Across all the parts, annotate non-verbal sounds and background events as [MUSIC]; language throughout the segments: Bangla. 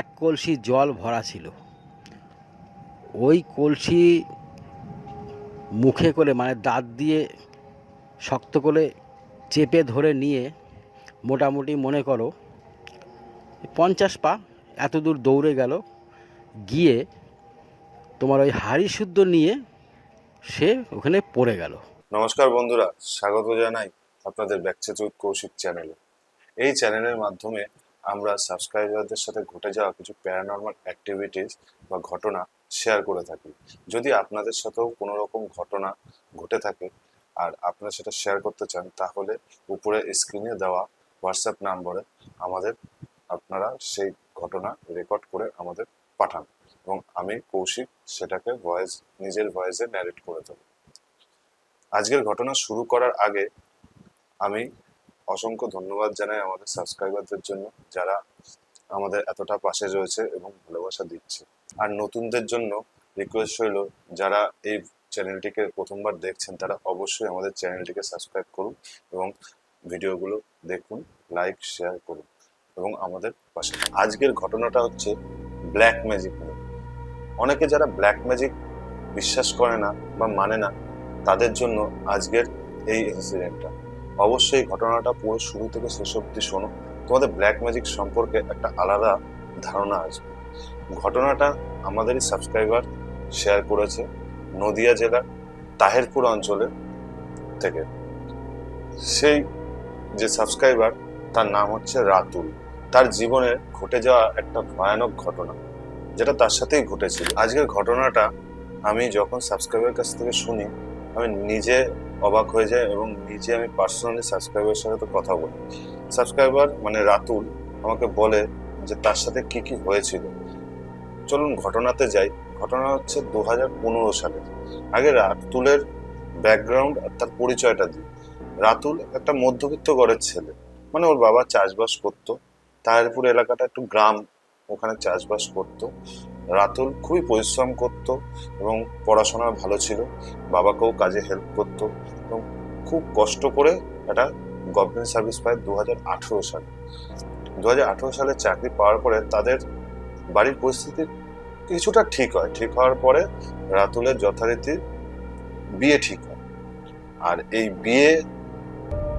এক কলসি জল ভরা ছিল। ওই কলসি মুখে করে মানে দাঁত দিয়ে শক্ত করে চেপে ধরে নিয়ে মোটামুটি মনে করো পঞ্চাশ পা এত দূর দৌড়ে গেল। গিয়ে তোমার ওই হাড়ি শুদ্ধ নিয়ে সে ওখানে পড়ে গেল। নমস্কার বন্ধুরা, স্বাগত জানাই আপনাদের ব্যাকচেতুত কৌশিক চ্যানেলে। এই চ্যানেলের মাধ্যমে আমরা সাবস্ক্রাইবারদের সাথে ঘটে যাওয়া কিছু প্যারানর্মাল অ্যাক্টিভিটিস বা ঘটনা শেয়ার করে থাকি। যদি আপনাদের সাথেও কোনো রকম ঘটনা ঘটে থাকে আর আপনারা সেটা শেয়ার করতে চান, তাহলে উপরে স্ক্রিনে দেওয়া হোয়াটসঅ্যাপ নম্বরে আমাদের, আপনারা সেই ঘটনা রেকর্ড করে আমাদের পাঠান এবং আমি কৌশিক সেটাকে ভয়েস নিজের ভয়েসে ন্যারেট করে দেবো। আজকের ঘটনা শুরু করার আগে আমি অসংখ্য ধন্যবাদ জানাই আমাদের সাবস্ক্রাইবারদের জন্য, যারা আমাদের এতটা পাশে রয়েছে এবং ভালোবাসা দিচ্ছে। আর নতুনদের জন্য রিকোয়েস্ট হইল, যারা এই চ্যানেলটিকে প্রথমবার দেখছেন, তারা অবশ্যই আমাদের চ্যানেলটিকে সাবস্ক্রাইব করুন এবং ভিডিওগুলো দেখুন লাইক শেয়ার করুন এবং আমাদের পাশে আজকের ঘটনাটা হচ্ছে ব্ল্যাক ম্যাজিক নিয়ে। অনেকে যারা ব্ল্যাক ম্যাজিক বিশ্বাস করে না বা মানে না, তাদের জন্য আজকের এই ইনসিডেন্টটা অবশ্যই ঘটনাটা পুরো শুরু থেকে শেষ অবধি শোনো। তোমাদের ব্ল্যাক ম্যাজিক সম্পর্কে একটা আলাদা ধারণা আসবে ঘটনাটা আমাদেরই সাবস্ক্রাইবার শেয়ার করেছে নদিয়া জেলার তাহেরপুর অঞ্চলে থেকে। সেই যে সাবস্ক্রাইবার তার নাম হচ্ছে রাতুল। তার জীবনে ঘটে যাওয়া একটা ভয়ানক ঘটনা, যেটা তার সাথেই ঘটেছিল। আজকের ঘটনাটা আমি যখন সাবস্ক্রাইবার কাছ থেকে শুনি, আমি নিজে অবাক হয়ে যায় এবং নিজে আমি পার্সোনালি সাবস্ক্রাইবারের সাথে তো কথা বলি। সাবস্ক্রাইবার মানে রাতুল আমাকে বলে যে তার সাথে কি কি হয়েছিল। চলুন ঘটনাতে যাই। ঘটনা হচ্ছে দু হাজার পনেরো সালে। আগে রাতুলের ব্যাকগ্রাউন্ড আর তার পরিচয়টা দিই। রাতুল একটা মধ্যবিত্ত ঘরের ছেলে। মানে ওর বাবা চাষবাস করতো। তাহিরপুর এলাকাটা একটু গ্রাম, ওখানে চাষবাস করতো। রাতুল খুবই পরিশ্রম করত এবং পড়াশোনা ভালো ছিল। বাবাকেও কাজে হেল্প করত। এবং খুব কষ্ট করে একটা গভর্নমেন্ট সার্ভিস পায় দু হাজার আঠেরো সালে। দু হাজার আঠেরো সালে চাকরি পাওয়ার পরে তাদের বাড়ির পরিস্থিতি কিছুটা ঠিক হয়। ঠিক হওয়ার পরে রাতুলের যথারীতি বিয়ে ঠিক হয়। আর এই বিয়ে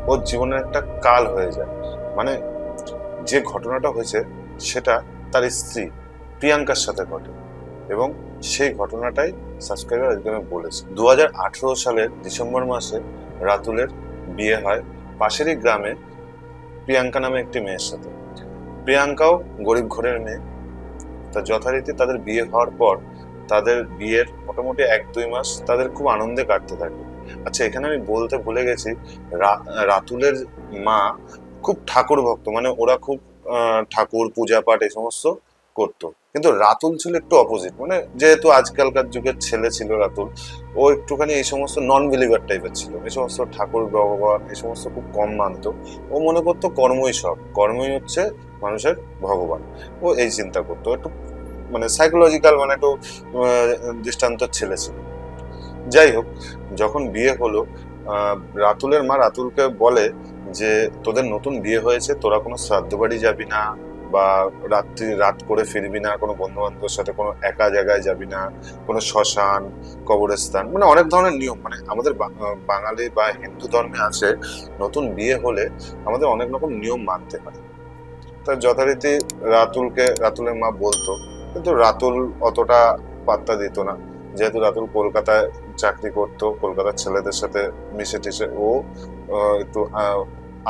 ওর জীবনের একটা কাল হয়ে যায়। মানে যে ঘটনাটা হয়েছে সেটা তার স্ত্রী প্রিয়াঙ্কার সাথে ঘটে এবং সেই ঘটনাটাই সাবস্ক্রাইবার আজকে আমি বলেছি। দু হাজার আঠেরো সালের ডিসেম্বর মাসে রাতুলের বিয়ে হয় পাশেরই গ্রামে প্রিয়াঙ্কা নামে একটি মেয়ের সাথে। প্রিয়াঙ্কাও গরিব ঘরের মেয়ে। তা যথারীতি তাদের বিয়ে হওয়ার পর তাদের বিয়ের মোটামুটি এক দুই মাস তাদের খুব আনন্দে কাটতে থাকে। আচ্ছা এখানে আমি বলতে ভুলে গেছি রাতুলের মা খুব ঠাকুর ভক্ত মানে ওরা খুব ঠাকুর পূজা পাঠ এই সমস্ত করতো। কিন্তু রাতুল ছিল একটু অপোজিট মানে যেহেতু আজকালকার যুগের ছেলে ছিল রাতুল, ও একটুখানি এই সমস্ত নন বিলিভার টাইপের ছিল। এই সমস্ত ঠাকুর, ভগবান, এই সমস্ত খুব কম মানতো। ও মনে করতো কর্মই সব। কর্মই হচ্ছে মানুষের ভগবান। ও এই চিন্তা করতো। একটু মানে সাইকোলজিক্যাল মানে একটু দৃষ্টান্ত ছেলে ছিল। যাই হোক, যখন বিয়ে হলো রাতুলের মা রাতুলকে বলে যে, তোদের নতুন বিয়ে হয়েছে, তোরা কোনো শ্রাদ্ধ বাড়ি যাবি না? বা রাত্রি রাত করে ফিরবি না, কোনো বন্ধু বান্ধবের সাথে কোনো একা জায়গায় যাবি না, কোনো শ্মশান, কবরস্থান মানে অনেক ধরনের নিয়ম। মানে আমাদের বাঙালি বা হিন্দু ধর্মে আছে, নতুন বিয়ে হলে আমাদের অনেক রকম নিয়ম মানতে হয়। তা যথারীতি রাতুলকে, রাতুলের মা বলতো, কিন্তু রাতুল অতটা পাত্তা দিত না। যেহেতু রাতুল কলকাতায় চাকরি করতো, কলকাতার ছেলেদের সাথে মিশে টিশে ও একটু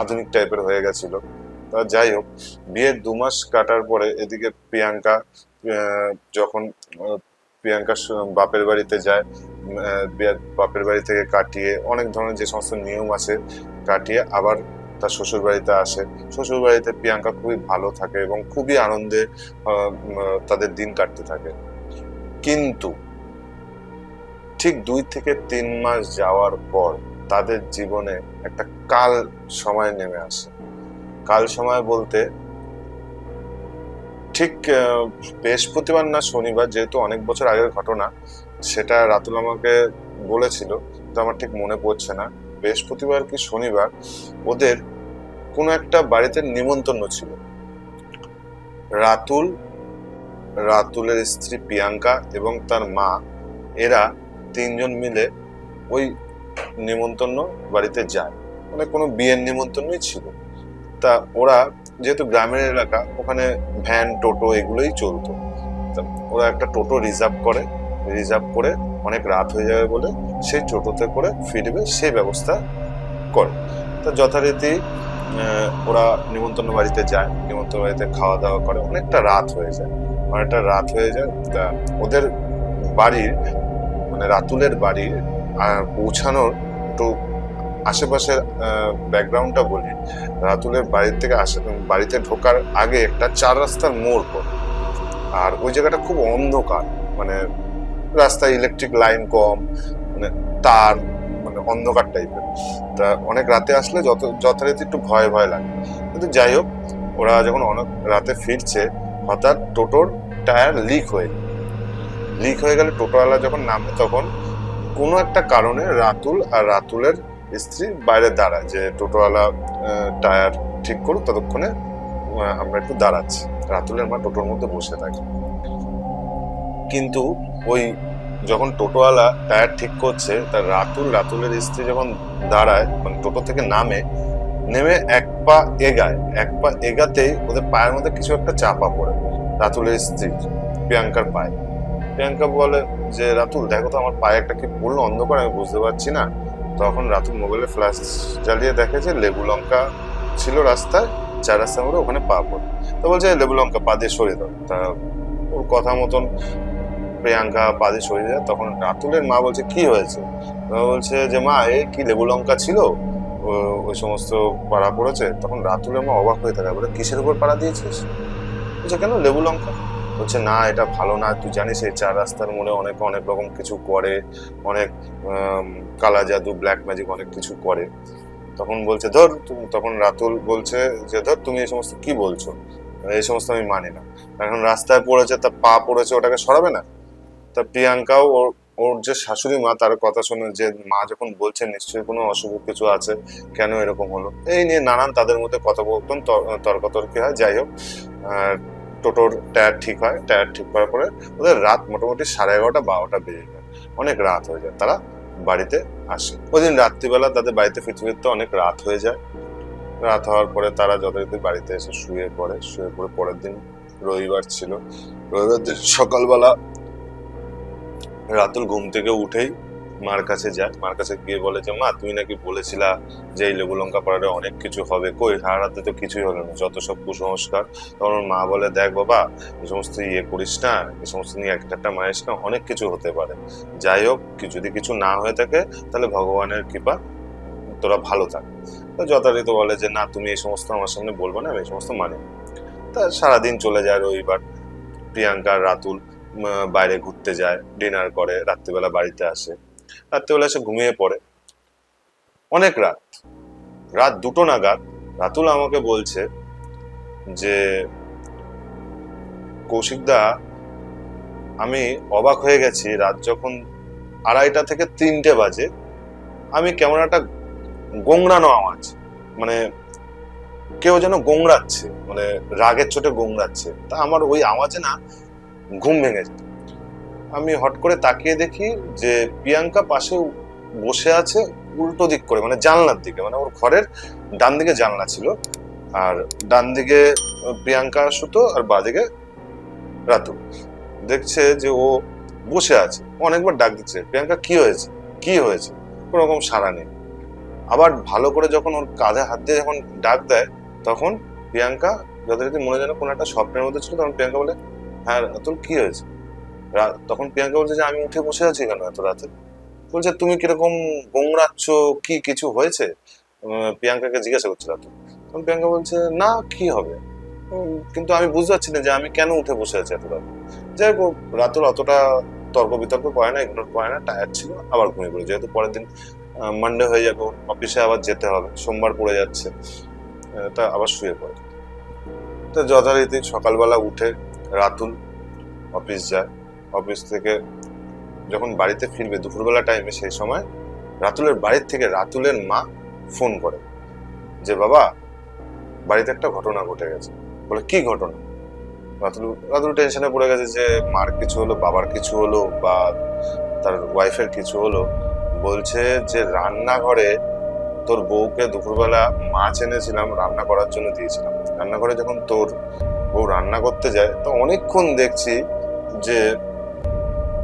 আধুনিক টাইপের হয়ে গেছিল। তা যাই হোক, বিয়ের দু মাস কাটার পরে এদিকে প্রিয়াঙ্কা যখন প্রিয়াঙ্কা বাপের বাড়িতে যায় বিয়ের বাপের বাড়ি থেকে কাটিয়ে অনেক ধরনের যে সমস্ত নিয়ম আছে কাটিয়ে আবার তার শ্বশুর বাড়িতে আসে। শ্বশুর বাড়িতে প্রিয়াঙ্কা খুবই ভালো থাকে এবং খুবই আনন্দে তাদের দিন কাটতে থাকে। কিন্তু ঠিক দুই থেকে তিন মাস যাওয়ার পর তাদের জীবনে একটা কাল সময় নেমে আসে। কাল সময় বলতে, ঠিক বৃহস্পতিবার না শনিবার, যেহেতু অনেক বছর আগের ঘটনা, সেটা রাতুল আমাকে বলেছিল তো আমার ঠিক মনে পড়ছে না। বৃহস্পতিবার কি শনিবার, ওদের কোনো একটা বাড়িতে নিমন্ত্রণ ছিল। রাতুল, রাতুলের স্ত্রী প্রিয়াঙ্কা এবং তার মা, এরা তিনজন মিলে ওই নিমন্ত্রণ বাড়িতে যায়। মানে কোনো বিয়ের নিমন্ত্রণই ছিল তা ওরা যেহেতু গ্রামের এলাকা, ওখানে ভ্যান টোটো এগুলোই চলতো। ওরা একটা টোটো রিজার্ভ করে। রিজার্ভ করে অনেক রাত হয়ে যাবে বলে সেই টোটোতে করে ফিরবে সেই ব্যবস্থা করে। তা যথারীতি ওরা নিমন্ত্রণ বাড়িতে যায়, নিমন্ত্রণ বাড়িতে খাওয়া দাওয়া করে। অনেকটা রাত হয়ে যায়। অনেকটা রাত হয়ে যায়, তা ওদের বাড়ির মানে রাতুলের বাড়ির পৌঁছানোর একটু আশেপাশের ব্যাকগ্রাউন্ডটা বলি, রাতুলের বাড়ির থেকে আসে, বাড়িতে ঢোকার আগে একটা চার রাস্তার মোড় পড়ে। আর ওই জায়গাটা খুব অন্ধকার মানে রাস্তায় ইলেকট্রিক লাইন কম মানে তার মানে অন্ধকার টাইপের তা অনেক রাতে আসলে যত, যথারীতি একটু ভয় ভয় লাগে। কিন্তু যাই হোক, ওরা যখন অনেক রাতে ফিরছে, হঠাৎ টোটোর টায়ার লিক হয়ে লিক হয়ে গেলে টোটোওয়ালা যখন নামে, তখন কোনো একটা কারণে রাতুল আর রাতুলের স্ত্রী বাইরে দাঁড়ায় যে টোটোওয়ালা টায়ার ঠিক করুক, ততক্ষণে আমরা একটু দাঁড়াচ্ছি। রাতুলের মা টোটোর মধ্যে বসে থাকে। কিন্তু ওই যখন টোটোওয়ালা টায়ার ঠিক করছে তার রাতুল, রাতুলের স্ত্রী যখন দাঁড়ায় মানে টোটো থেকে নামে, নেমে এক পা এগায়। এক পা এগাতেই ওদের পায়ের মধ্যে কিছু একটা চাপা পড়ে, রাতুলের স্ত্রী, প্রিয়াঙ্কার পায়ে। প্রিয়াঙ্কা বলে যে, রাতুল, দেখো তো আমার পায়ে একটা কি পড়ল অন্ধকার, আমি বুঝতে পারছি না। তখন রাতুল মোবাইলে ফ্ল্যাশ জ্বালিয়ে দেখে যে লেবু লঙ্কা ছিল রাস্তায় চার রাস্তা মোড়ে ওখানে পা পড়ে। তো বলছে লেবু লঙ্কা পা দিয়ে সরিয়ে দাও। তা ওর কথা মতন প্রিয়াঙ্কা পা দিয়ে সরিয়ে যায় তখন রাতুলের মা বলছে, কি হয়েছে? বলছে যে, মা এ কি লেবু লঙ্কা ছিল? ওই সমস্ত পাড়া পড়েছে। তখন রাতুলের মা অবাক হয়ে থাকে বলে কিসের উপর পাড়া দিয়েছিস? বলছে, কেন? লেবু লঙ্কা? বলছে, না, এটা ভালো না, তুই জানিস এই চার রাস্তার মোড়ে অনেক অনেক রকম কিছু করে, অনেক কালা জাদু ব্ল্যাক ম্যাজিক অনেক কিছু করে। তখন বলছে, ধর তখন রাতুল বলছে যে, ধর, তুমি এই সমস্ত কি বলছো? এই সমস্ত আমি মানি না। এখন রাস্তায় পড়েছে তার পা পড়েছে ওটাকে সরাবে না? তা প্রিয়াঙ্কাও ওর ওর যে শাশুড়ি মা, তার কথা শুনে যে মা যখন বলছে নিশ্চয়ই কোনো অশুভ কিছু আছে, কেন এরকম হলো? এই নিয়ে নানান তাদের মধ্যে কথোপকথন, তর- তর্কাতর্কি হয়, যাই হোক। টোটোর টায়ার ঠিক হয়, টায়ার ঠিক করার পরে ওদের রাত মোটামুটি সাড়ে এগারোটা, বারোটা বেজে যায়। অনেক রাত হয়ে যায়, তারা বাড়িতে আসে। ওই দিন রাত্রিবেলা তাদের বাড়িতে ফিরতে ফিরতে অনেক রাত হয়ে যায়। রাত হওয়ার পরে তারা যথারীতি বাড়িতে এসে শুয়ে পড়ে। শুয়ে পড়ে পরের দিন রবিবার ছিল। রবিবার দিন সকালবেলা রাতুল ঘুম থেকে উঠেই মার কাছে যায় মার কাছে গিয়ে বলে যে, মা তুমি নাকি বলেছিলা যে এই লেবু লঙ্কা পাড়ারে অনেক কিছু হবে। কই হারাতে তো কিছুই হলো না। যত সব কুসংস্কার। তখন মা বলে, দেখ বাবা এই সমস্ত ইয়ে করিস না এই সমস্ত নিয়ে একটা একটা মারিস না অনেক কিছু হতে পারে। যাই হোক যদি কিছু না হয়ে থাকে, তাহলে ভগবানের কৃপা তোরা ভালো থাক। তো যথারীতি বলে যে, না, তুমি এই সমস্ত আমার সামনে বলব না, আমি এই সমস্ত মানি। তা সারাদিন চলে যায় রবিবার। প্রিয়াঙ্কা রাতুল বাইরে ঘুরতে যায়, ডিনার করে, রাত্রিবেলা বাড়িতে আসে। রাত্রিবেলা এসে ঘুমিয়ে পড়ে। অনেক রাত। রাত দুটো নাগাদ রাতুল আমাকে বলছে যে কৌশিকদা আমি অবাক হয়ে গেছি। রাত যখন আড়াইটা থেকে তিনটে বাজে, আমি কেমন একটা গোংড়ানো আওয়াজ। মানে কেউ যেন গোংড়াচ্ছে মানে রাগের চোটে গোংড়াচ্ছে তা আমার ওই আওয়াজে না ঘুম ভেঙে যায়। আমি হট করে তাকিয়ে দেখি যে প্রিয়াঙ্কা পাশে বসে আছে উল্টো দিক করে মানে জানলার দিকে মানে ওর ঘরের ডান দিকে জানলা ছিল। আর ডান দিকে প্রিয়াঙ্কা সুতো আর বাদিকে রাতু। দেখছে যে ও বসে আছে, অনেকবার ডাক দিচ্ছে, প্রিয়াঙ্কা, কি হয়েছে? কি হয়েছে? কোনো রকম সাড়া নেই। আবার ভালো করে যখন ওর কাঁধে হাত দিয়ে যখন ডাক দেয়, তখন প্রিয়াঙ্কা, যথারীতি মনে যেন কোনো একটা স্বপ্নের মধ্যে ছিল, তখন প্রিয়াঙ্কা বলে হ্যাঁ তোর কি হয়েছে? তখন প্রিয়াঙ্কা বলছে যে, আমি উঠে বসে আছি কেন এত রাতে? বলছে, তুমি কীরকম গোংরাচ্ছ কি কিছু হয়েছে? প্রিয়াঙ্কাকে জিজ্ঞাসা করছে রাতুল তখন প্রিয়াঙ্কা বলছে, না, কি হবে? কিন্তু আমি বুঝতে পারছি না যে, আমি কেন উঠে বসে আছি এত রাতে? যাই হোক রাতুল অতটা তর্ক বিতর্ক করে না ইগনোর করে না টায়ার ছিল, আবার ঘুমিয়ে পড়ে যেহেতু পরের দিন মানডে হয়ে যাবে অফিসে আবার যেতে হবে, সোমবার পড়ে যাচ্ছে তা আবার শুয়ে পড়ে। তো যথারীতি সকালবেলা উঠে রাতুল অফিস যায়। অফিস থেকে যখন বাড়িতে ফিরবে দুপুরবেলা টাইমে সেই সময় রাতুলের বাড়ির থেকে রাতুলের মা ফোন করে যে, বাবা, বাড়িতে একটা ঘটনা ঘটে গেছে। বলে, কি ঘটনা? রাতুল রাতুল টেনশনে পড়ে গেছে যে, মার কিছু হলো, বাবার কিছু হলো বা তার ওয়াইফের কিছু হলো? বলছে যে, রান্নাঘরে তোর বউকে দুপুরবেলা মাছ এনেছিলাম, রান্না করার জন্য দিয়েছিলাম। রান্নাঘরে যখন তোর বউ রান্না করতে যায়, তো অনেকক্ষণ দেখছি যে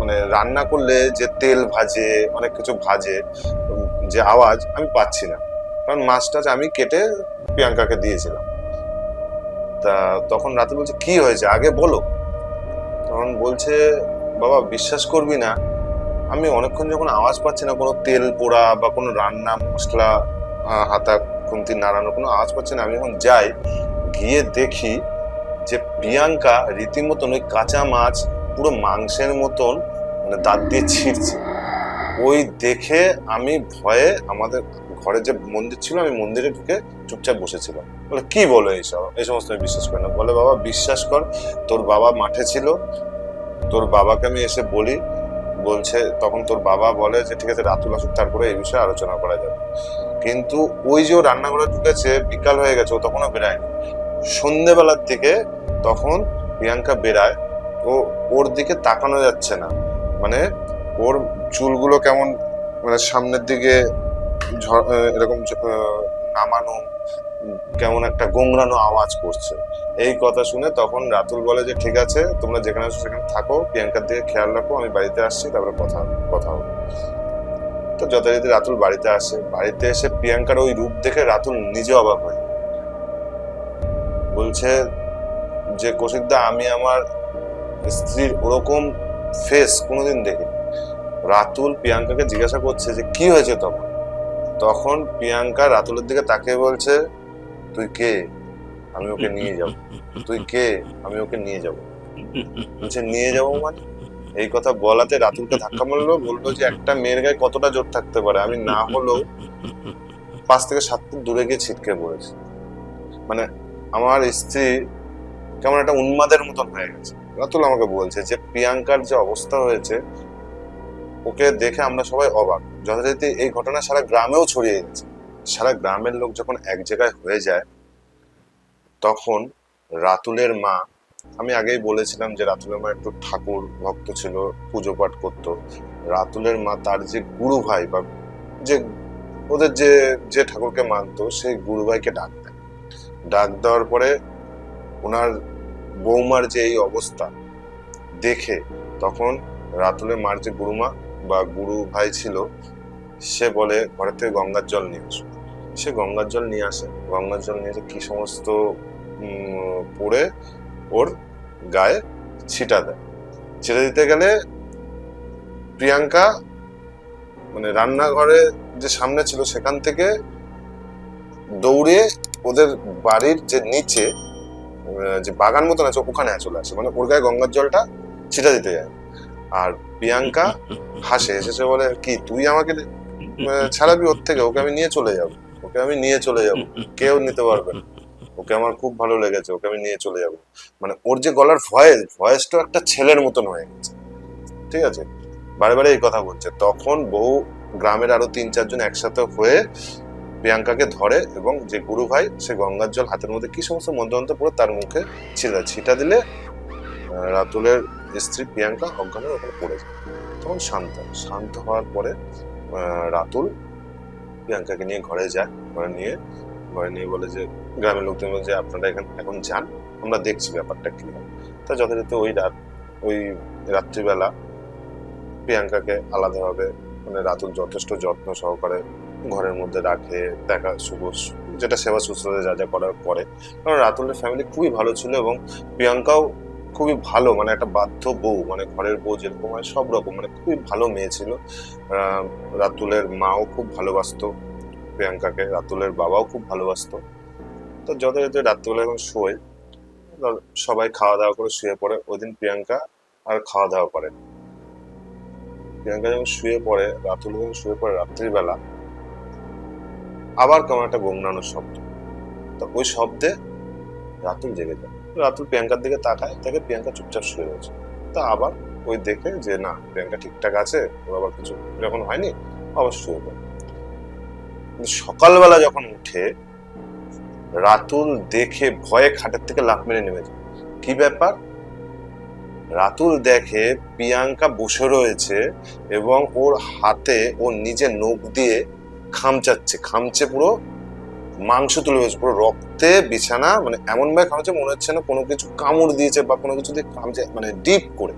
মানে রান্না করলে যে তেল ভাজে, অনেক কিছু ভাজে, যে আওয়াজ, আমি পাচ্ছি না। কারণ মাছটা আমি কেটে প্রিয়াঙ্কাকে দিয়েছিলাম। তা তখন রাতে বলছে, কি হয়েছে? আগে বলো। তখন বলছে, বাবা, বিশ্বাস করবি না। আমি অনেকক্ষণ যখন আওয়াজ পাচ্ছি না, কোনো তেল পোড়া বা কোনো রান্না মশলা হাতা, খুন্তি নাড়ানোর কোনো আওয়াজ পাচ্ছি না, আমি যখন যাই, গিয়ে দেখি যে প্রিয়াঙ্কা রীতিমতন ওই কাঁচা মাছ পুরো মাংসের মতন মানে দাঁত দিয়ে ছিঁড়ছে। ওই দেখে আমি ভয়ে আমাদের ঘরে যে মন্দির ছিল, আমি মন্দিরে ঢুকে চুপচাপ বসেছিলাম। বলে, কি বলো এইসব? এই সমস্ত আমি বিশ্বাস করি না। বলে, বাবা, বিশ্বাস কর, তোর বাবা মাঠে ছিল। তোর বাবাকে আমি এসে বলি, বলছে, তখন তোর বাবা বলে যে, ঠিক আছে, রাতুল আসুক, তারপরে এই বিষয়ে আলোচনা করা যাবে। কিন্তু ওই যে ও রান্নাঘরে ঢুকেছে, বিকাল হয়ে গেছে, ও তখনও বেরায়নি সন্ধেবেলার দিকে তখন প্রিয়াঙ্কা বেরায় ও, ওর দিকে তাকানো যাচ্ছে না। মানে ওর চুলগুলো কেমন মানে সামনের দিকে এরকম নামানো, কেমন একটা গোংরানো আওয়াজ করছে। এই কথা শুনে তখন রাতুল বলে যে, ঠিক আছে, তোমরা যেখানে আছো সেখানে থাকো, প্রিয়াঙ্কার দিকে খেয়াল রাখো, আমি বাড়িতে আসছি, তারপরে কথা কথা হবে। তো যথারীতি রাতুল বাড়িতে আসে। বাড়িতে এসে প্রিয়াঙ্কার ওই রূপ দেখে রাতুল নিজে অবাক হয় বলছে, যে কৌশিকদা, আমি আমার স্ত্রীর ওরকম ফেস কোনোদিন দেখিনি। রাতুল প্রিয়াঙ্কাকে জিজ্ঞাসা করছে যে, কি হয়েছে তখন? তখন প্রিয়াঙ্কা রাতুলের দিকে তাকিয়ে বলছে, তুই কে? আমি ওকে নিয়ে যাব। তুই কে? আমি ওকে নিয়ে যাব। বলছে, নিয়ে যাব মানে? এই কথা বলাতে রাতুলকে ধাক্কা মারলো, বলল যে, একটা মেয়ের গায়ে কতটা জোর থাকতে পারে? আমি না হলেও পাঁচ থেকে সাত ফুট দূরে গিয়ে ছিটকে পড়েছি। মানে আমার স্ত্রী কেমন একটা উন্মাদের মতন হয়ে গেছে। রাতুল আমাকে বলছে যে প্রিয়াঙ্কার যে অবস্থা হয়েছে, ওকে দেখে আমরা সবাই অবাক। যথারীতি এই ঘটনা সারা গ্রামেও ছড়িয়ে গেছে। সারা গ্রামের লোক যখন এক জায়গায় হয়ে যায়, তখন রাতুলের মা, আমি আগেই বলেছিলাম যে রাতুলের মা একটু ঠাকুর, ভক্ত ছিল, পুজো পাঠ করতো। রাতুলের মা তার যে গুরু ভাই বা যে ওদের যে যে ঠাকুরকে মানতো, সেই গুরু ভাইকে ডাক দেয়। ডাক দেওয়ার পরে ওনার বৌমার যে এই অবস্থা, দেখে তখন রাতুলের মার যে গুরুমা বা গুরু ভাই ছিল, সে বলে, ঘরের থেকে গঙ্গার জল নিয়ে আসো। সে গঙ্গার জল নিয়ে আসে। গঙ্গার জল নিয়ে এসে কি সমস্ত পড়ে ওর গায়ে ছিটা দেয়। ছিটা দিতে গেলে প্রিয়াঙ্কা মানে রান্নাঘরে যে সামনে ছিল, সেখান থেকে দৌড়ে ওদের বাড়ির যে নিচে যে বাগান মতন আছে ওখানে চলে আসে। মানে ওর গায়ে গঙ্গার জলটা ছিটা দিতে যায়। আর প্রিয়াঙ্কা হাসে, এসেছে বলে, কি, তুই আমাকে ছাড়াবি ওর থেকে? ওকে আমি নিয়ে চলে যাব। ওকে আমি নিয়ে চলে যাব। কেউ নিতে পারবে না। ওকে আমার খুব ভালো লেগেছে, ওকে আমি নিয়ে চলে যাব। মানে ওর যে গলার ভয়েস ভয়েসটা একটা ছেলের মতন হয়ে গেছে। ঠিক আছে? বারে বারে এই কথা বলছে। তখন বহু গ্রামের আরও তিন চারজন একসাথে হয়ে প্রিয়াঙ্কাকে ধরে এবং যে গুরু ভাই, সে গঙ্গার জল হাতের মধ্যে কি সমস্ত মন্ত্রমন্ত্র পড়ে তার মুখে ছিটা ছিটা দিলে রাতুলের স্ত্রী প্রিয়াঙ্কা অজ্ঞান হয়ে ওখানে পড়ে যায়। তখন শান্ত। শান্ত হওয়ার পরে রাতুল প্রিয়াঙ্কাকে নিয়ে ঘরে যায়। ঘরে নিয়ে ঘরে নিয়ে বলে যে, গ্রামের লোকদের বলে যে, আপনারা এখান, এখন যান, আমরা দেখছি ব্যাপারটা কি তা যথারীতি ওই রাত, ওই রাত্রিবেলা প্রিয়াঙ্কাকে আলাদাভাবে মানে রাতুল যথেষ্ট যত্ন সহকারে ঘরের মধ্যে রাখে, দেখা শুভ যেটা সেবা শুশ্রূষা যা যা করার করে। কারণ রাতুলের ফ্যামিলি খুবই ভালো ছিল এবং প্রিয়াঙ্কাও খুবই ভালো মানে একটা বাধ্য বউ মানে ঘরের বউ যেরকম হয়, সব রকম মানে খুবই ভালো মেয়ে ছিল। রাতুলের মাও খুব ভালোবাসতো প্রিয়াঙ্কাকে, রাতুলের বাবাও খুব ভালোবাসতো। তো যথাযথ রাত্রিবেলা যখন শোয় সবাই খাওয়া দাওয়া করে শুয়ে পড়ে ওই দিন প্রিয়াঙ্কা আর খাওয়া দাওয়া করে। প্রিয়াঙ্কা যখন শুয়ে পড়ে, রাতুল যখন শুয়ে পড়ে রাত্রিবেলা আবার কেমন একটা গোংনানোর শব্দ। তা ওই শব্দে রাতুল জেগে যায়। রাতুল প্রিয়াঙ্কার দিকে তাকায় তাকে প্রিয়াঙ্কা চুপচাপ শুয়ে রয়েছে। তা আবার ওই দেখে যে, না, প্রিয়াঙ্কা ঠিকঠাক আছে, ওর আবার কিছু যখন হয়নি, আবার শুয়ে পড়ে। সকালবেলা যখন উঠে, রাতুল দেখে ভয়ে খাটের থেকে লাফ মেরে নেমে যায়। কি ব্যাপার? রাতুল দেখে প্রিয়াঙ্কা বসে রয়েছে এবং ওর হাতে ও নিজে নখ দিয়ে খামচাচ্ছে খামচে পুরো মাংস তুলে হয়েছে পুরো রক্তে বিছানা মানে এমন ভাবে খামছে মনে হচ্ছে না কোনো কিছু কামড় দিয়েছে বা কোনো কিছু দিয়ে খামচে মানে ডিপ করে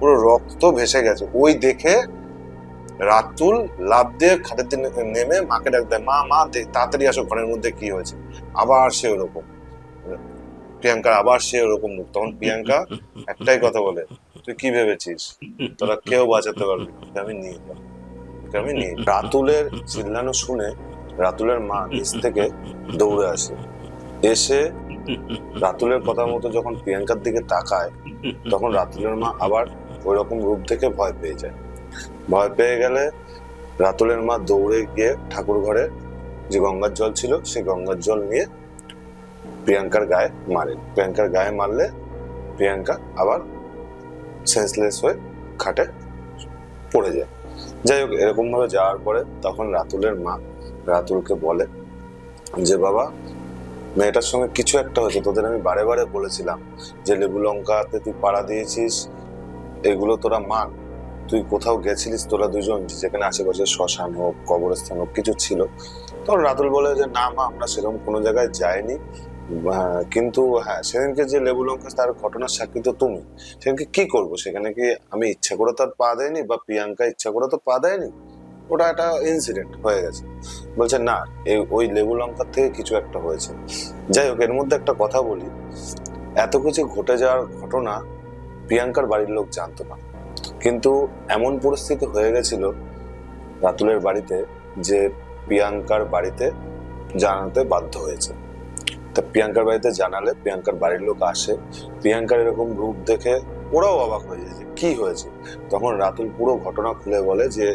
পুরো রক্ত ভেসে গেছে। ওই দেখে রাতুল লাভ দিয়ে খাটের দিন নেমে মাকে ডাক দেয় মা মা তাড়াতাড়ি আসো ঘরের মধ্যে কি হয়েছে? আবার সে ওরকম। প্রিয়াঙ্কার আবার সে ওরকম মুখ তখন প্রিয়াঙ্কা [LAUGHS] একটাই কথা বলে তুই কি ভেবেছিস? তোরা কেউ বাঁচাতে পারবি আমি নিয়ে যাব আমি নিয়ে [LAUGHS] রাতুলের চিল্লানো শুনে রাতুলের মা নিচ থেকে দৌড়ে আসে। এসে রাতুলের কথা মতো যখন প্রিয়াঙ্কার দিকে তাকায় তখন রাতুলের মা আবার ওই রকম রূপ দেখে ভয় পেয়ে যায়। ভয় পেয়ে গেলে রাতুলের মা দৌড়ে গিয়ে ঠাকুর ঘরে যে গঙ্গার জল ছিল সেই গঙ্গার জল নিয়ে প্রিয়াঙ্কার গায়ে মারেন। প্রিয়াঙ্কার গায়ে মারলে প্রিয়াঙ্কা আবার সেন্সলেস হয়ে খাটে পড়ে যায়। যাই হোক, এরকম ভাবে যাওয়ার পরে তখন রাতুলের মা রাতুলকে বলে যে, বাবা, মেয়েটার সঙ্গে কিছু একটা হয়েছে। তোদের আমি বারে বারে বলেছিলাম যে, লেবু লঙ্কাতে তুই পাড়া দিয়েছিস, এগুলো তোরা মান। তুই কোথাও গেছিলিস, তোরা দুজন, যেখানে আশেপাশে শ্মশান হোক, কবরস্থান হোক, কিছু ছিল? তখন রাতুল বলে যে, না মা, আমরা সেরকম কোনো জায়গায় যাইনি। কিন্তু হ্যাঁ সেদিনকে যে লেবু লঙ্কা, তার ঘটনার সাক্ষী তো তুমি। সেদিনকে কি করব? সেখানে কি আমি ইচ্ছা করে তার পা দেয়নি বা প্রিয়াঙ্কা ইচ্ছা করে তো পা দেয়নি? ওটা একটা ইনসিডেন্ট হয়ে গেছে। বলছে, না, এই, ওই লেবু লঙ্কার থেকে কিছু একটা হয়েছে। যাই হোক, এর মধ্যে একটা কথা বলি। এত কিছু ঘটে যাওয়ার ঘটনা প্রিয়াঙ্কার বাড়ির লোক জানতো না। কিন্তু এমন পরিস্থিতি হয়ে গেছিল রাতুলের বাড়িতে যে প্রিয়াঙ্কার বাড়িতে জানাতে বাধ্য হয়েছে। তা প্রিয়াঙ্কার বাড়িতে জানালে, প্রিয়াঙ্কার বাড়ির লোক আসে। প্রিয়াঙ্কার এরকম রূপ দেখে ওরাও অবাক হয়ে যায় যে কি হয়েছে? তখন রাতুল পুরো ঘটনা খুলে বলে যে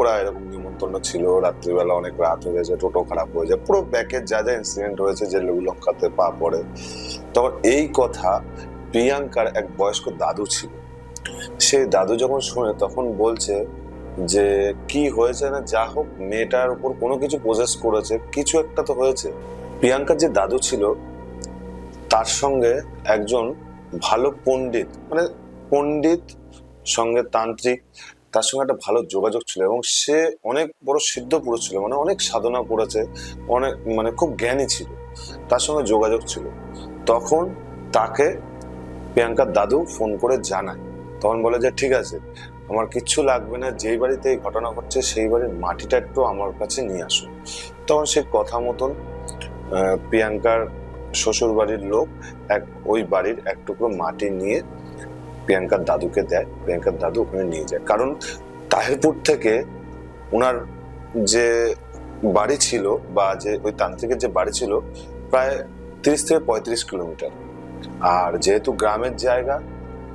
ওরা এরকম নিমন্ত্রণ ছিল, রাত্রিবেলা অনেক রাত হয়ে গেছে, টোটো খারাপ হয়ে যায়। পুরো ব্যাকের যা যা ইনসিডেন্ট হয়েছে যে লঙ্কাতে পা পড়ে। তখন এই কথা প্রিয়াঙ্কার এক বয়স্ক দাদু ছিল। সেই দাদু যখন শুনে তখন বলছে যে কি হয়েছে না, যা হোক, মেয়েটার উপর কোনো কিছু প্রসেস করেছে, কিছু একটা তো হয়েছে। প্রিয়াঙ্কার যে দাদু ছিল, তার সঙ্গে একজন ভালো পণ্ডিত মানে পণ্ডিত সঙ্গে তান্ত্রিক, তার সঙ্গে একটা ভালো যোগাযোগ ছিল এবং সে অনেক বড় সিদ্ধ পুরুষ ছিল মানে অনেক সাধনা করেছে, অনেক মানে খুব জ্ঞানী ছিল, তার সঙ্গে যোগাযোগ ছিল। তখন তাকে প্রিয়াঙ্কার দাদু ফোন করে জানায়। তখন বলে যে, ঠিক আছে, আমার কিচ্ছু লাগবে না, যেই বাড়িতে এই ঘটনা ঘটছে, সেই বাড়ির মাটিটা একটু আমার কাছে নিয়ে আসো। তখন সে কথা মতন প্রিয়াঙ্কার শ্বশুর বাড়ির লোক এক, ওই বাড়ির এক টুকরো মাটি নিয়ে প্রিয়াঙ্কার দাদুকে দেয়। প্রিয়াঙ্কার দাদু ওখানে নিয়ে যায়। কারণ তাহিরপুর থেকে ওনার যে বাড়ি ছিল বা যে ওই তান্ত্রিকের যে বাড়ি ছিল প্রায় তিরিশ থেকে পঁয়ত্রিশ কিলোমিটার। আর যেহেতু গ্রামের জায়গা,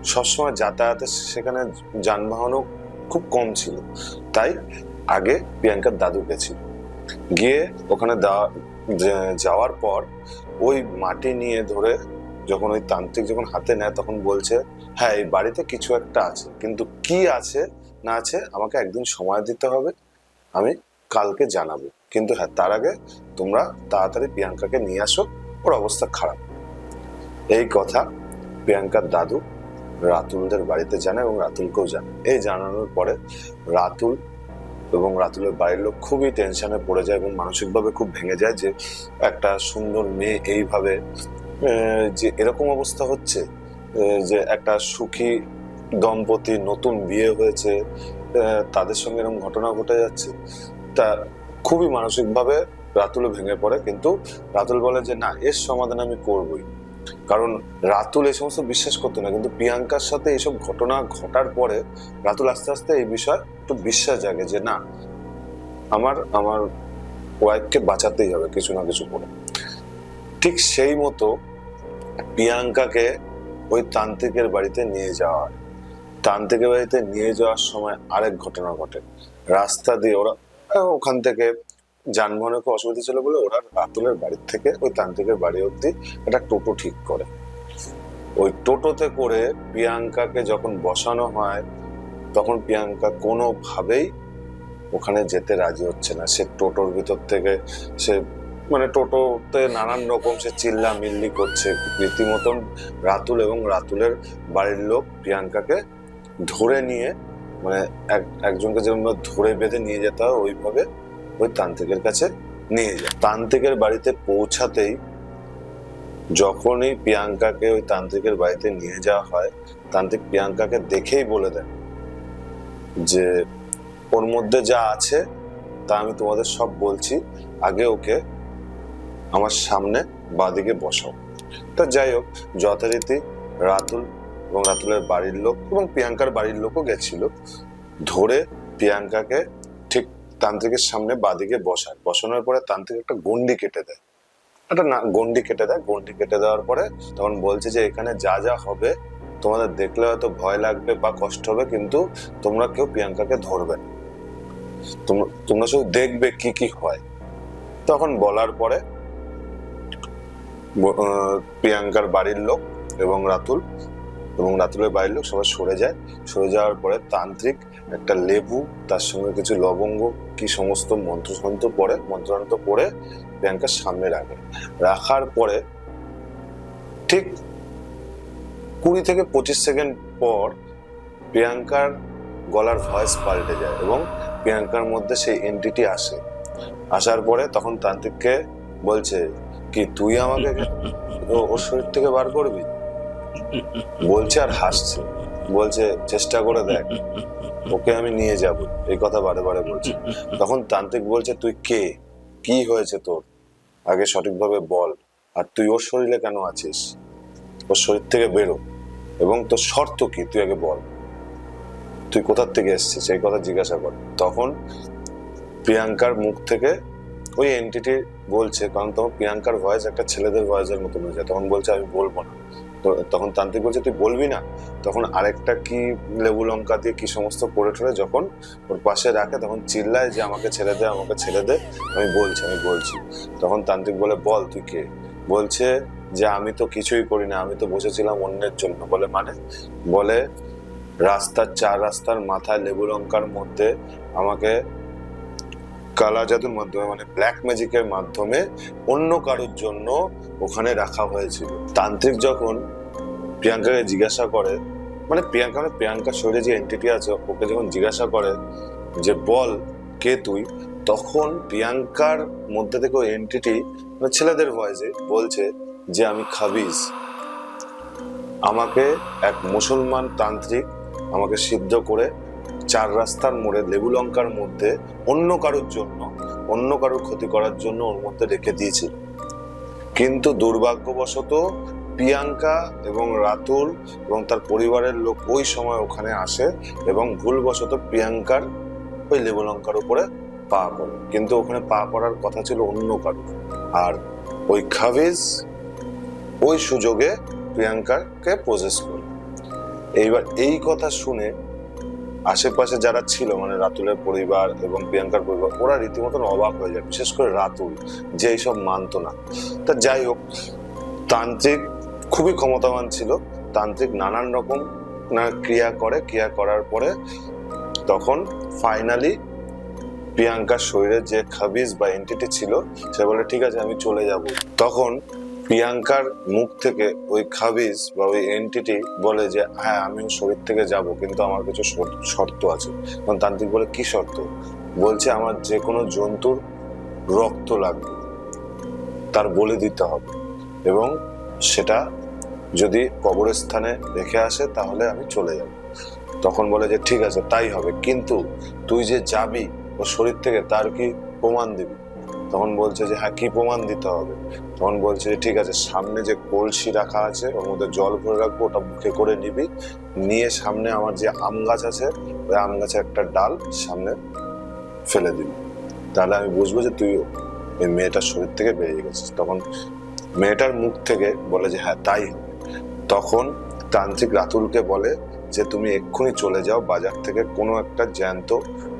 সবসময় যাতায়াতের সেখানে যানবাহনও খুব কম ছিল। তাই আগে প্রিয়াঙ্কার দাদু গেছিল। গিয়ে ওখানে দেওয়া- যাওয়ার পর ওই মাটি নিয়ে ধরে যখন ওই তান্ত্রিক যখন হাতে নেয় তখন বলছে হ্যাঁ এই বাড়িতে কিছু একটা আছে, কিন্তু কি আছে না আছে আমাকে একদিন সময় দিতে হবে, আমি কালকে জানাব। কিন্তু হ্যাঁ তার আগে তোমরা তাড়াতাড়ি প্রিয়াঙ্কাকে নিয়ে আসো, ওর অবস্থা খারাপ। এই কথা প্রিয়াঙ্কার দাদু রাতুলদের বাড়িতে জানায় এবং রাতুলকেও জানায়। এই জানানোর পরে রাতুল এবং রাতুলের বাড়ির লোক খুবই টেনশনে পড়ে যায় এবং মানসিকভাবে খুব ভেঙে যায় যে একটা সুন্দর মেয়ে এইভাবে যে এরকম অবস্থা হচ্ছে যে একটা সুখী দম্পতি নতুন বিয়ে হয়েছে তাদের সঙ্গে এরকম ঘটনা ঘটে যাচ্ছে, তা খুবই মানসিকভাবে রাতুল ভেঙে পড়ে। কিন্তু রাতুল বলে যে, না, এর সমাধান আমি করবই। কারণ রাতুল এই সমস্ত বিশ্বাস করতো না, কিন্তু প্রিয়াঙ্কার সাথে এইসব ঘটনা ঘটার পরে রাতুল আস্তে আস্তে এই বিষয় একটু বিশ্বাস জাগে যে না, আমার আমার ওয়াইফকে বাঁচাতেই হবে কিছু না কিছু করে। ঠিক সেই মতো প্রিয়াঙ্কাকে ওই তান্ত্রিকের বাড়িতে নিয়ে যাওয়া হয়। তান্ত্রিকের বাড়িতে নিয়ে যাওয়ার সময় আরেক ঘটনা ঘটে। রাস্তা দিয়ে ওরা ওখান থেকে যানবাহনের খুব অসুবিধা ছিল বলে ওরা রাতুলের বাড়ির থেকে, ওই তান্ত্রিকের বাড়ি অব্দি একটা টোটো ঠিক করে। ওই টোটোতে করে প্রিয়াঙ্কাকে যখন বসানো হয়, তখন প্রিয়াঙ্কা কোনোভাবেই ওখানে যেতে রাজি হচ্ছে না। সে টোটোর ভিতর থেকে সে মানে টোটোতে নানান রকম সে চিল্লা মিল্লি করছে। রীতিমতন রাতুল এবং রাতুলের বাড়ির লোক প্রিয়াঙ্কাকে ধরে নিয়ে মানে এক, একজনকে যেরকম ধরে বেঁধে নিয়ে যেতে হয়, ওইভাবে ওই তান্ত্রিকের কাছে নিয়ে যায়। তান্ত্রিকের বাড়িতে পৌঁছাতেই যখনই প্রিয়াঙ্কাকে ওই তান্ত্রিকের বাড়িতে নিয়ে যাওয়া হয়, তান্ত্রিক প্রিয়াঙ্কাকে দেখেই বলে দেন যে, ওর মধ্যে যা আছে, তা আমি তোমাদের সব বলছি। আগে ওকে আমার সামনে বাদিকে বসাও। তা যাই হোক, যথারীতি রাতুল এবং রাতুলের বাড়ির লোক এবং প্রিয়াঙ্কার বাড়ির লোকও গেছিল। ধরে প্রিয়াঙ্কাকে তান্ত্রিকের সামনে বাদিকে বসায়। বসানোর পরে তান্ত্রিক একটা গন্ডি কেটে দেয়। একটা না গন্ডি কেটে দেয়। গন্ডি কেটে দেওয়ার পরে তখন বলছে যে, এখানে যা যা হবে, তোমাদের দেখলে হয়তো ভয় লাগবে বা কষ্ট হবে, কিন্তু তোমরা কেউ প্রিয়াঙ্কাকে ধরবে না। তোমরা শুধু দেখবে কি কি হয়। তখন বলার পরে প্রিয়াঙ্কার বাড়ির লোক এবং রাতুল, এবং রাতুলের বাড়ির লোক সবাই সরে যায়। সরে যাওয়ার পরে তান্ত্রিক একটা লেবু, তার সঙ্গে কিছু লবঙ্গ, কি সমস্ত মন্ত্রসন্ত্র পরে মন্ত্রান্ত পরে প্রিয়াঙ্কার সামনে রাখে। রাখার পরে ঠিক কুড়ি থেকে পঁচিশ সেকেন্ড পর প্রিয়াঙ্কার গলার ভয়েস পাল্টে যায় এবং প্রিয়াঙ্কার মধ্যে সেই এন্টিটি আসে। আসার পরে তখন তান্ত্রিককে বলছে, কি তুই আমাকে ওর শরীর থেকে বার করবি? বলছে আর হাসছে। বলছে, চেষ্টা করে দেখ। ওকে আমি নিয়ে যাব। এই কথা বারে বারে বলছে। তখন তান্ত্রিক বলছে তুই কে? কি হয়েছে তোর? আগে সঠিকভাবে বল। আর তুই ওর শরীরে কেন আছিস? ওর শরীর থেকে বেরো। এবং তোর শর্ত কি? তুই আগে বল। তুই কোথার থেকে এসেছিস? এই কথা জিজ্ঞাসা কর। তখন প্রিয়াঙ্কার মুখ থেকে ওই এন্টিটি বলছে কারণ তখন প্রিয়াঙ্কার ভয়েস একটা ছেলেদের ভয়েসের মতন হয়ে যায় তখন বলছে আমি বলব না। তখন তান্ত্রিক বলছে, তুই বলবি না? তখন আরেকটা কি লেবু লঙ্কা দিয়ে কি সমস্ত করে টরে যখন ওর পাশে রাখে, তখন চিল্লায় যে, আমাকে ছেড়ে দে, আমাকে ছেড়ে দে, আমি বলছি আমি বলছি। তখন তান্ত্রিক বলে, বল, তুই কে? বলছে যে, আমি তো কিছুই করি না, আমি তো বসেছিলাম অন্যের জন্য। বলে মানে? বলে, রাস্তার চার রাস্তার মাথায় লেবু লঙ্কার মধ্যে আমাকে কালা জাদুর মাধ্যমে মানে ব্ল্যাক ম্যাজিকের মাধ্যমে অন্য কারোর জন্য ওখানে রাখা হয়েছিল। তান্ত্রিক যখন প্রিয়াঙ্কাকে জিজ্ঞাসা করে মানে প্রিয়াঙ্কা মানে প্রিয়াঙ্কার শরীরে যে এন্টিটি আছে, ওকে যখন জিজ্ঞাসা করে যে, বল, কে তুই? তখন প্রিয়াঙ্কার মধ্যে থেকে ওই এন্টিটি মানে ছেলেদের ভয়েসে বলছে যে, আমি খাবিজ। আমাকে এক মুসলমান তান্ত্রিক আমাকে সিদ্ধ করে চার রাস্তার মোড়ে লেবু লঙ্কার মধ্যে অন্য কারোর জন্য, অন্য কারোর ক্ষতি করার জন্য ওর মধ্যে রেখে দিয়েছিল। কিন্তু দুর্ভাগ্যবশত প্রিয়াঙ্কা এবং রাতুল এবং তার পরিবারের লোক ওই সময় ওখানে আসে এবং ভুলবশত প্রিয়াঙ্কার ওই লেবু লঙ্কার উপরে পা পড়ে। কিন্তু ওখানে পা পড়ার কথা ছিল অন্য কারও আর ওই খাবিজ ওই সুযোগে প্রিয়াঙ্কাকে প্রসেস করে এইবার এই কথা শুনে আশেপাশে যারা ছিল মানে রাতুলের পরিবার এবং প্রিয়াঙ্কার পরিবার, ওরা রীতিমতন অবাক হয়ে যায়, বিশেষ করে রাতুল, যে এইসব মানতো না। তা যাই হোক, তান্ত্রিক খুবই ক্ষমতাবান ছিল, তান্ত্রিক নানান রকম ক্রিয়া করে, ক্রিয়া করার পরে তখন ফাইনালি প্রিয়াঙ্কার শরীরে যে খাবিজ বা এন্টিটি ছিল, সে বলে, ঠিক আছে, আমি চলে যাব। তখন প্রিয়াঙ্কার মুখ থেকে ওই খাবিজ বা ওই এন্টিটি বলে যে হ্যাঁ আমি শরীর থেকে যাব, কিন্তু আমার কিছু শর্ত আছে। তখন তান্ত্রিক বলে, কি শর্ত? বলছে, আমার যে কোনো জন্তুর রক্ত লাগবে, তার বলে দিতে হবে এবং সেটা যদি কবরস্থানে রেখে আসে, তাহলে আমি চলে যাব। তখন বলে যে, ঠিক আছে, তাই হবে। কিন্তু তুই যে যাবি ও শরীর থেকে তার কি প্রমাণ দিবি? তখন বলছে যে হ্যাঁ কি প্রমাণ দিতে হবে? তখন বলছে যে, ঠিক আছে, সামনে যে কলসি রাখা আছে, ওর মধ্যে জল ভরে রাখব, ওটা মুখে করে নিবি। নিয়ে সামনে আমার যে আম গাছ আছে, ওই আম গাছের একটা ডাল সামনে ফেলে দিবি। তাহলে আমি বুঝব যে তুই ওই মেয়েটার শরীর থেকে বেরিয়ে গেছিস। তখন মেয়েটার মুখ থেকে বলে যে হ্যাঁ তাই তখন তান্ত্রিক রাতুলকে বলে যে, তুমি এক্ষুনি চলে যাও, বাজার থেকে কোনো একটা জ্যান্ত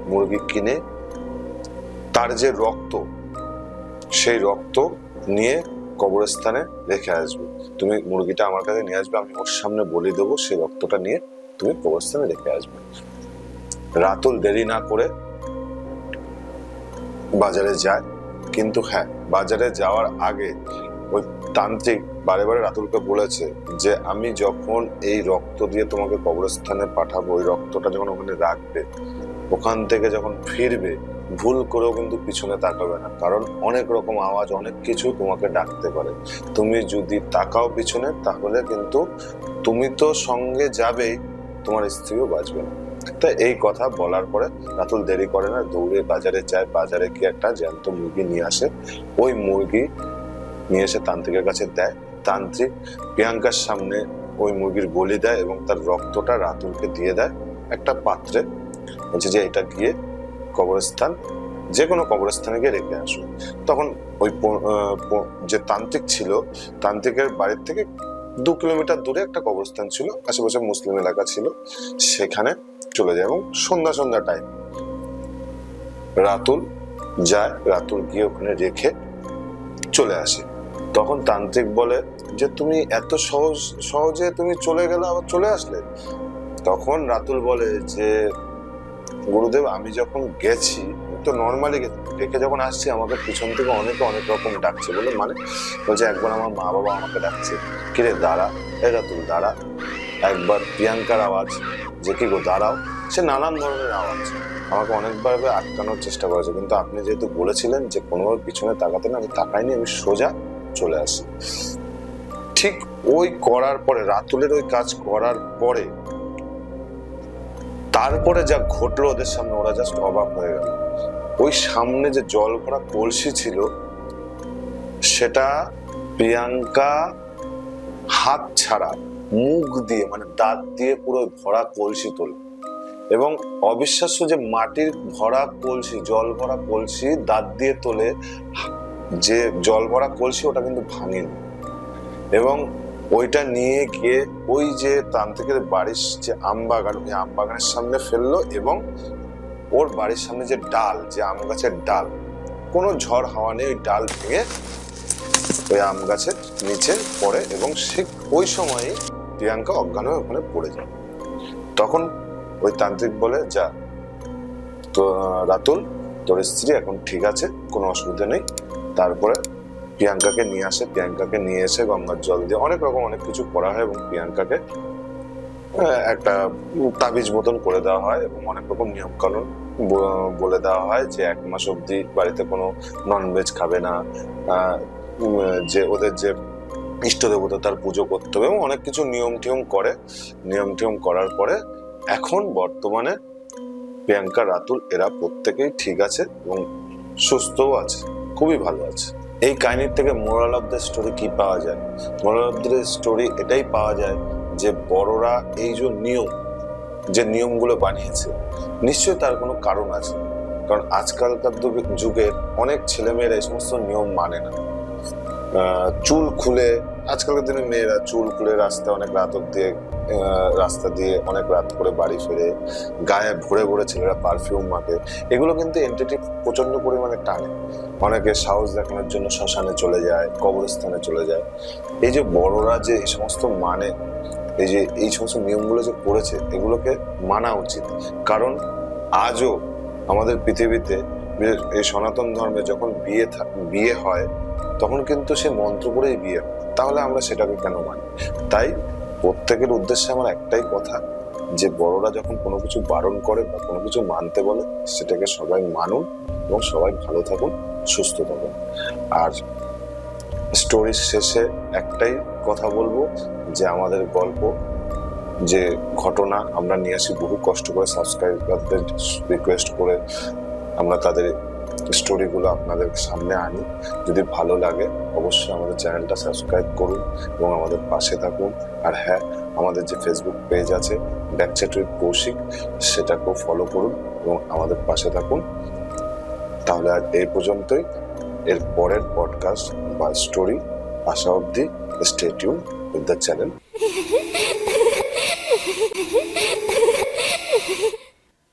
মুরগি কিনে, তার যে রক্ত সেই রক্ত নিয়ে কবরস্থানে রেখে আসবে। তুমি মুরগিটা আমার কাছে নিয়ে আসবে, আমি ওর সামনে বলি দেবো, সেই রক্তটা নিয়ে তুমি কবরস্থানে রেখে আসবে। রাতুল দেরি না করে বাজারে যায়। কিন্তু হ্যাঁ বাজারে যাওয়ার আগে ওই তান্ত্রিক বারে বারে রাতুলকে বলেছে যে, আমি যখন এই রক্ত দিয়ে তোমাকে কবরস্থানে পাঠাবো, ওই রক্তটা যখন ওখানে রাখবে, ওখান থেকে যখন ফিরবে ভুল করেও কিন্তু পিছনে তাকাবে না। কারণ অনেক রকম আওয়াজ, অনেক কিছু তোমাকে ডাকতে পারে। তুমি যদি তাকাও পিছনে, তাহলে কিন্তু তুমি তো সঙ্গে যাবেই, তোমার স্ত্রীও বাঁচবে না। তা এই কথা বলার পরে রাতুল দেরি করে না, দৌড়ে বাজারে যায়, বাজারে গিয়ে একটা জ্যান্ত মুরগি নিয়ে আসে। ওই মুরগি নিয়ে এসে তান্ত্রিকের কাছে দেয়। তান্ত্রিক প্রিয়াঙ্কার সামনে ওই মুরগির বলি দেয় এবং তার রক্তটা রাতুলকে দিয়ে দেয়। একটা পাত্রে বলছে যে, এটা গিয়ে কবরস্থান যে কোনো কবরস্থানে গিয়ে রেখে আসো তখন ওই যে তান্ত্রিক ছিল, তান্ত্রিকের বাড়ির থেকে দু কিলোমিটার দূরে একটা কবরস্থান ছিল, আশেপাশে মুসলিম এলাকা ছিল, সেখানে চলে যায় এবং সন্ধ্যা সন্ধ্যা টাইম রাতুল যায়, রাতুল গিয়ে ওখানে রেখে চলে আসে। তখন তান্ত্রিক বলে যে, তুমি এত সহজ, সহজে তুমি চলে গেলে, আবার চলে আসলে? তখন রাতুল বলে যে গুরুদেব, আমি যখন গেছি, তো নর্মালি রেখে যখন আসছি আমাকে পিছন থেকে অনেকে অনেক রকম ডাকছে বলে মানে বলছে, একবার আমার মা বাবা আমাকে ডাকছে। কিরে, দাঁড়া এ রাতুল দাঁড়া। একবার প্রিয়াঙ্কার আওয়াজ, যে কি গো, দাঁড়াও। সে নানান ধরনের আওয়াজ, আমাকে অনেকবার আটকানোর চেষ্টা করেছে। কিন্তু আপনি যেহেতু বলেছিলেন যে কোনোভাবে পিছনে তাকাতে না, আমি তাকাইনি, আমি সোজা চলে আসি। ঠিক ওই করার পরে, রাতুলের ওই কাজ করার পরে তারপরে যা ঘটলো ওদের সামনে, ওরা জাস্ট অবাক হয়ে গেল। ওই সামনে যে জল ভরা কলসি ছিল, সেটা প্রিয়াঙ্কা হাত ছাড়া, মুখ দিয়ে মানে দাঁত দিয়ে পুরো ভরা কলসি তোলে। এবং অবিশ্বাস্য যে মাটির ভরা কলসি, জল ভরা কলসি দাঁত দিয়ে তোলে, যে জল ভরা কলসি, ওটা কিন্তু ভাঙেনি। এবং ওইটা নিয়ে গিয়ে ওই যে তান্ত্রিকের বাড়ির যে আম বাগান, ওই আম বাগানের সামনে ফেলল এবং ওর বাড়ির সামনে যে ডাল, যে আম গাছের ডাল, কোনো ঝড়, হাওয়া নেই, ওই ডাল ভেঙে ওই আম গাছের নিচে পড়ে এবং সে ওই সময়ই প্রিয়াঙ্কা অজ্ঞান হয়ে ওখানে পড়ে যায়। তখন ওই তান্ত্রিক বলে, যা, তো, রাতুল, তোর স্ত্রী এখন ঠিক আছে, কোনো অসুবিধা নেই। তারপরে প্রিয়াঙ্কাকে নিয়ে আসে, প্রিয়াঙ্কাকে নিয়ে এসে গঙ্গার জল দিয়ে অনেক রকম অনেক কিছু করা হয় এবং প্রিয়াঙ্কাকে একটা তাবিজ মতন করে দেওয়া হয় এবং অনেক রকম নিয়ম কানুন ব- বলে দেওয়া হয় যে এক মাস অবধি বাড়িতে কোনো ননভেজ খাবে না যে ওদের যে ইষ্ট দেবতা তার পুজো করতে হবে এবং অনেক কিছু নিয়ম টিয়ম করে, নিয়ম টিয়ম করার পরে এখন বর্তমানে প্রিয়াঙ্কা, রাতুল এরা প্রত্যেকেই ঠিক আছে এবং সুস্থও আছে, খুবই ভালো আছে। এই কাহিনীর থেকে মোরাল অফ দ্য স্টোরি কি পাওয়া যায়? মোরাল অফ দ্য স্টোরি এটাই পাওয়া যায় যে বড়রা এই যে নিয়ম, যে নিয়মগুলো বানিয়েছে, নিশ্চয়ই তার কোনো কারণ আছে। কারণ আজকালকার যুগে- যুগের অনেক ছেলেমেয়েরা এই সমস্ত নিয়ম মানে না। চুল খুলে, আজকালকার দিনে মেয়েরা চুল খুলে রাস্তায় অনেক রাত অব্দি রাস্তা দিয়ে অনেক রাত করে বাড়ি ফিরে, গায়ে ভরে ভরে ছেলেরা পারফিউম মাখে। এগুলো কিন্তু এন্টিটি প্রচণ্ড পরিমাণে টানে। অনেকে সাহস দেখানোর জন্য শ্মশানে চলে যায়, কবরস্থানে চলে যায়। এই যে বড়রা যে এই সমস্ত মানে এই যে এই সমস্ত নিয়মগুলো যে করেছে, এগুলোকে মানা উচিত। কারণ আজও আমাদের পৃথিবীতে এই সনাতন ধর্মে যখন বিয়ে বিয়ে হয়, তখন কিন্তু সে মন্ত্র করেই বিয়ে হয়। তাহলে আমরা সেটাকে কেন মানি? তাই প্রত্যেকের উদ্দেশ্যে আমার একটাই কথা, যে বড়রা যখন কোনো কিছু বারণ করে বা কোনো কিছু মানতে বলে, সেটাকে সবাই মানুন এবং সবাই ভালো থাকুন, সুস্থ থাকুন। আর স্টোরির শেষে একটাই কথা বলব, যে আমাদের গল্প, যে ঘটনা আমরা নিয়ে আসি, বহু কষ্ট করে সাবস্ক্রাইবারদের রিকোয়েস্ট করে আমরা তাদের স্টোরিগুলো আপনাদের সামনে আনি। যদি ভালো লাগে, অবশ্যই আমাদের চ্যানেলটা সাবস্ক্রাইব করুন এবং আমাদের পাশে থাকুন। আর হ্যাঁ আমাদের যে ফেসবুক পেজ আছে ব্যাকচ্যাট উইথ কৌশিক সেটাকেও ফলো করুন এবং আমাদের পাশে থাকুন। তাহলে আজ এই পর্যন্তই। এর পরের পডকাস্ট বা স্টোরি আশা অবধি stay tune with the channel